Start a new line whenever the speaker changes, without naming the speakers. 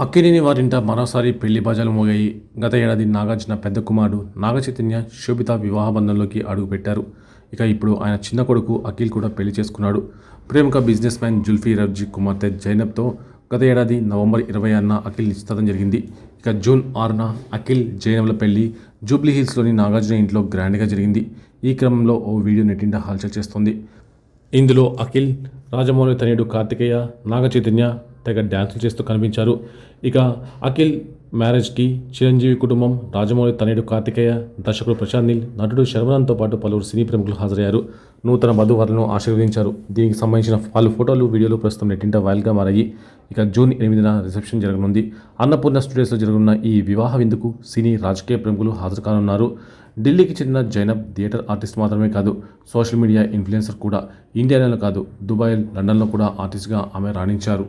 అక్కినేని వారింట మరోసారి పెళ్ళి బజాలు మోగాయి. గత ఏడాది నాగార్జున పెద్ద కుమారుడు నాగచైతన్య శోభిత వివాహ బంధంలోకి అడుగుపెట్టారు ఇక ఇప్పుడు ఆయన చిన్న కొడుకు అఖిల్ కూడా పెళ్ళి చేసుకున్నాడు. ప్రముఖ బిజినెస్ మ్యాన్ జుల్ఫీ రబ్జీ కుమార్తె జైనబ్తో గత ఏడాది నవంబర్ ఇరవై ఆరున అఖిల్ నిశ్చితార్థం జరిగింది. ఇక జూన్ ఆరున అఖిల్ జైనబ్ల పెళ్ళి జూబ్లీ హిల్స్లోని నాగార్జున ఇంట్లో గ్రాండ్గా జరిగింది. ఈ క్రమంలో ఓ వీడియో నెట్టింట హల్చల్ చేస్తోంది. ఇందులో అఖిల్ రాజమౌళి తనయుడు కార్తికేయ నాగచైతన్య తెగ డ్యాన్సులు చేస్తూ కనిపించారు. ఇక అఖిల్ మ్యారేజ్కి చిరంజీవి కుటుంబం రాజమౌళి తనయుడు కార్తికేయ దర్శకుడు ప్రశాంత్ నీల్ నటుడు శర్వనంతో పాటు పలువురు సినీ ప్రముఖులు హాజరయ్యారు. నూతన వధువరులను ఆశీర్వదించారు. దీనికి సంబంధించిన పలు ఫోటోలు వీడియోలు ప్రస్తుతం నెట్టింట వైరల్గా మారాయి. ఇక జూన్ ఎనిమిదిన రిసెప్షన్ జరగనుంది. అన్నపూర్ణ స్టూడియోస్లో జరగనున్న ఈ వివాహ విందుకు సినీ రాజకీయ ప్రముఖులు హాజరు కానున్నారు. ఢిల్లీకి చెందిన జైనబ్ థియేటర్ ఆర్టిస్ట్ మాత్రమే కాదు సోషల్ మీడియా ఇన్ఫ్లుయెన్సర్ కూడా ఇండియాలో కాదు దుబాయ్ లండన్లో కూడా ఆర్టిస్ట్గా ఆమె రాణించారు.